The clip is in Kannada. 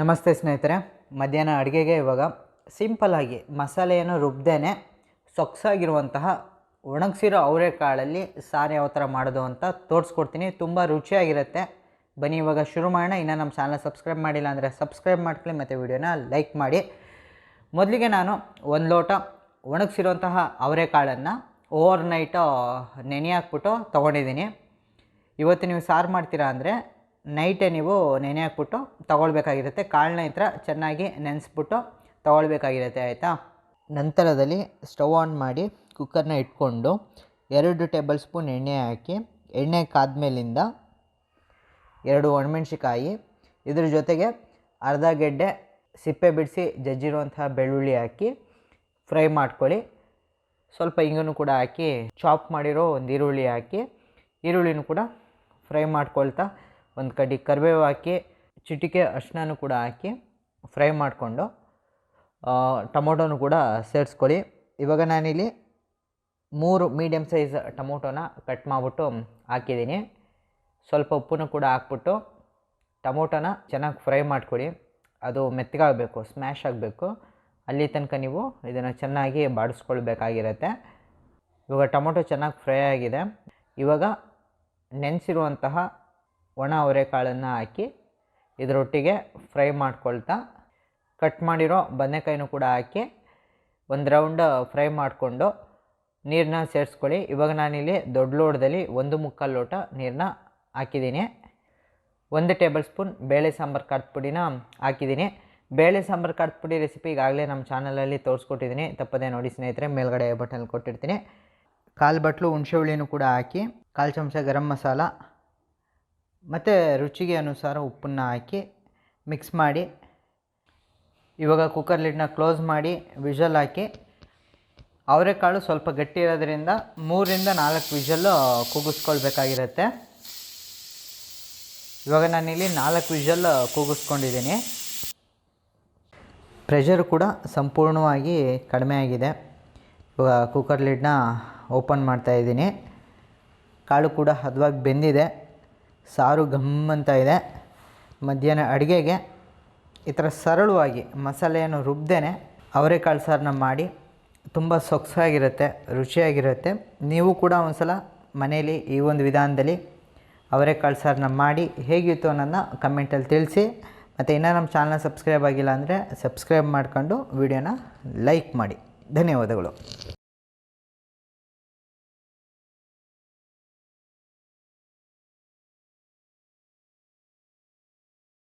ನಮಸ್ತೆ ಸ್ನೇಹಿತರೆ, ಮಧ್ಯಾಹ್ನ ಅಡುಗೆಗೆ ಇವಾಗ ಸಿಂಪಲ್ಲಾಗಿ ಮಸಾಲೆಯನ್ನು ರುಬ್ದೇನೆ ಸೊಗಸಾಗಿರುವಂತಹ ಒಣಗಿಸಿರೋ ಅವರೆಕಾಳಲ್ಲಿ ಸಾರು ಯಾವ ಥರ ಮಾಡೋದು ಅಂತ ತೋರಿಸ್ಕೊಡ್ತೀನಿ. ತುಂಬ ರುಚಿಯಾಗಿರುತ್ತೆ. ಬನ್ನಿ, ಇವಾಗ ಶುರು ಮಾಡೋಣ. ಇನ್ನು ನಮ್ಮ ಚಾನಲ್ ಸಬ್ಸ್ಕ್ರೈಬ್ ಮಾಡಿಲ್ಲ ಅಂದರೆ ಸಬ್ಸ್ಕ್ರೈಬ್ ಮಾಡ್ಕೊಳ್ಳಿ ಮತ್ತು ವಿಡಿಯೋನ ಲೈಕ್ ಮಾಡಿ. ಮೊದಲಿಗೆ ನಾನು ಒಂದು ಲೋಟ ಒಣಗಿಸಿರುವಂತಹ ಅವರೆಕಾಳನ್ನು ಓವರ್ ನೈಟು ನೆನೆ ಹಾಕ್ಬಿಟ್ಟು ತೊಗೊಂಡಿದ್ದೀನಿ. ಇವತ್ತು ನೀವು ಸಾರು ಮಾಡ್ತೀರಾ ಅಂದರೆ ನೈಟೇ ನೀವು ನೆನೆ ಹಾಕ್ಬಿಟ್ಟು ತೊಗೊಳ್ಬೇಕಾಗಿರುತ್ತೆ. ಕಾಳನ್ನ ಥರ ಚೆನ್ನಾಗಿ ನೆನೆಸ್ಬಿಟ್ಟು ತೊಗೊಳ್ಬೇಕಾಗಿರುತ್ತೆ, ಆಯಿತಾ? ನಂತರದಲ್ಲಿ ಸ್ಟವ್ ಆನ್ ಮಾಡಿ ಕುಕ್ಕರ್ನ ಇಟ್ಕೊಂಡು ಎರಡು ಟೇಬಲ್ ಸ್ಪೂನ್ ಎಣ್ಣೆ ಹಾಕಿ, ಎಣ್ಣೆ ಕಾದ್ಮೇಲಿಂದ ಎರಡು ಒಣಮೆಣ್ಸಿಕಾಯಿ ಇದ್ರ ಜೊತೆಗೆ ಅರ್ಧ ಗೆಡ್ಡೆ ಸಿಪ್ಪೆ ಬಿಡಿಸಿ ಜಜ್ಜಿರುವಂತಹ ಬೆಳ್ಳುಳ್ಳಿ ಹಾಕಿ ಫ್ರೈ ಮಾಡ್ಕೊಳ್ಳಿ. ಸ್ವಲ್ಪ ಹಿಂಗನ್ನು ಕೂಡ ಹಾಕಿ, ಚಾಪ್ ಮಾಡಿರೋ ಒಂದು ಈರುಳ್ಳಿ ಹಾಕಿ, ಈರುಳ್ಳಿನೂ ಕೂಡ ಫ್ರೈ ಮಾಡ್ಕೊಳ್ತಾ ಒಂದು ಕಡೆ ಕರಿಬೇವು ಹಾಕಿ, ಚಿಟಿಕೆ ಅರಿಶಿನೂ ಕೂಡ ಹಾಕಿ ಫ್ರೈ ಮಾಡಿಕೊಂಡು ಟೊಮೊಟೊನು ಕೂಡ ಸೇರಿಸ್ಕೊಳ್ಳಿ. ಇವಾಗ ನಾನಿಲ್ಲಿ ಮೂರು ಮೀಡಿಯಮ್ ಸೈಜ್ ಟೊಮೊಟೊನ ಕಟ್ ಮಾಡಿಬಿಟ್ಟು ಹಾಕಿದ್ದೀನಿ. ಸ್ವಲ್ಪ ಉಪ್ಪನ್ನು ಕೂಡ ಹಾಕ್ಬಿಟ್ಟು ಟೊಮೊಟೊನ ಚೆನ್ನಾಗಿ ಫ್ರೈ ಮಾಡಿಕೊಡಿ ಅದು ಮೆತ್ತಗಾಗಬೇಕು, ಸ್ಮ್ಯಾಶ್ ಆಗಬೇಕು. ಅಲ್ಲಿ ತನಕ ನೀವು ಇದನ್ನು ಚೆನ್ನಾಗಿ ಬಾಡಿಸ್ಕೊಳ್ಬೇಕಾಗಿರತ್ತೆ. ಇವಾಗ ಟೊಮೊಟೊ ಚೆನ್ನಾಗಿ ಫ್ರೈ ಆಗಿದೆ. ಇವಾಗ ನೆನೆಸಿರುವಂತಹ ಒಣ ಅವರೆಕಾಳನ್ನು ಹಾಕಿ ಇದರೊಟ್ಟಿಗೆ ಫ್ರೈ ಮಾಡ್ಕೊಳ್ತಾ ಕಟ್ ಮಾಡಿರೋ ಬದನೆಕಾಯಿನೂ ಕೂಡ ಹಾಕಿ ಒಂದು ರೌಂಡ್ ಫ್ರೈ ಮಾಡಿಕೊಂಡು ನೀರನ್ನ ಸೇರಿಸ್ಕೊಳ್ಳಿ. ಇವಾಗ ನಾನಿಲ್ಲಿ ದೊಡ್ಡ ಲೋಟದಲ್ಲಿ ಒಂದು ಮುಕ್ಕಾಲು ಲೋಟ ನೀರನ್ನ ಹಾಕಿದ್ದೀನಿ. ಒಂದು ಟೇಬಲ್ ಸ್ಪೂನ್ ಬೇಳೆ ಸಾಂಬಾರು ಖಾರದ ಪುಡಿನ ಹಾಕಿದ್ದೀನಿ. ಬೇಳೆ ಸಾಂಬಾರು ಖಾರದ ಪುಡಿ ರೆಸಿಪಿ ಈಗಾಗಲೇ ನಮ್ಮ ಚಾನಲಲ್ಲಿ ತೋರಿಸ್ಕೊಟ್ಟಿದ್ದೀನಿ. ತಪ್ಪದೇ ನೋಡಿ ಸ್ನೇಹಿತರೆ, ಮೇಲ್ಗಡೆ ಬಟನ್ ಕೊಟ್ಟಿರ್ತೀನಿ. ಕಾಲು ಬಟ್ಲು, ಹುಣಸೆ ಹುಳಿನೂ ಕೂಡ ಹಾಕಿ, ಕಾಲು ಚಮಚ ಗರಂ ಮಸಾಲ ಮತ್ತು ರುಚಿಗೆ ಅನುಸಾರ ಉಪ್ಪನ್ನು ಹಾಕಿ ಮಿಕ್ಸ್ ಮಾಡಿ, ಇವಾಗ ಕುಕ್ಕರ್ ಲಿಡ್ನ ಕ್ಲೋಸ್ ಮಾಡಿ ವಿಷಲ್ ಹಾಕಿ. ಅವರೆಕಾಳು ಸ್ವಲ್ಪ ಗಟ್ಟಿ ಇರೋದ್ರಿಂದ ಮೂರಿಂದ ನಾಲ್ಕು ವಿಷಲ್ಲು ಕೂಗಿಸ್ಕೊಳ್ಬೇಕಾಗಿರುತ್ತೆ. ಇವಾಗ ನಾನಿಲ್ಲಿ ನಾಲ್ಕು ವಿಷಲ್ ಕೂಗಿಸ್ಕೊಂಡಿದ್ದೀನಿ. ಪ್ರೆಷರ್ ಕೂಡ ಸಂಪೂರ್ಣವಾಗಿ ಕಡಿಮೆ ಆಗಿದೆ. ಇವಾಗ ಕುಕ್ಕರ್ ಲಿಡ್ನ ಓಪನ್ ಮಾಡ್ತಾಯಿದ್ದೀನಿ ಕಾಳು ಕೂಡ ಹದವಾಗಿ ಬೆಂದಿದೆ. ಸಾರು ಘಮ್ ಅಂತ ಇದೆ. ಮಧ್ಯಾಹ್ನ ಅಡುಗೆಗೆ ಈ ಥರ ಸರಳವಾಗಿ ಮಸಾಲೆಯನ್ನು ರುಬ್ದೇನೆ ಅವರೆಕಾಳು ಸಾರನ್ನ ಮಾಡಿ ತುಂಬ ಸೊಗಸಾಗಿರುತ್ತೆ, ರುಚಿಯಾಗಿರುತ್ತೆ. ನೀವು ಕೂಡ ಒಂದು ಸಲ ಮನೇಲಿ ಈ ಒಂದು ವಿಧಾನದಲ್ಲಿ ಅವರೆಕಾಳು ಸಾರನ್ನ ಮಾಡಿ ಹೇಗಿತ್ತು ಅನ್ನೋದನ್ನ ಕಮೆಂಟಲ್ಲಿ ತಿಳಿಸಿ. ಮತ್ತು ಇನ್ನೂ ನಮ್ಮ ಚಾನಲ್ನ ಸಬ್ಸ್ಕ್ರೈಬ್ ಆಗಿಲ್ಲ ಅಂದರೆ ಸಬ್ಸ್ಕ್ರೈಬ್ ಮಾಡ್ಕೊಂಡು ವಿಡಿಯೋನ ಲೈಕ್ ಮಾಡಿ. ಧನ್ಯವಾದಗಳು.